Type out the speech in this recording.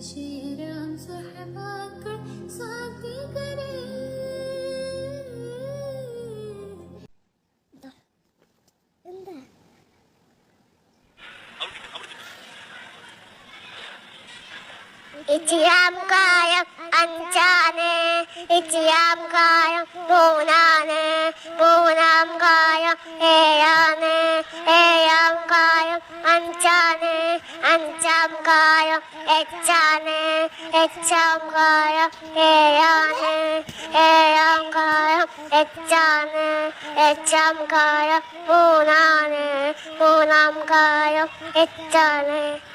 싫은 술한방울 이지암가역 안자네 이지암가역 보나네 보남가역 해. 애참가요. 애짠해. 애참가요. 애연해. 애연가요. 애짠해. 애참가요. 무난해. 무난가요. 애짠해.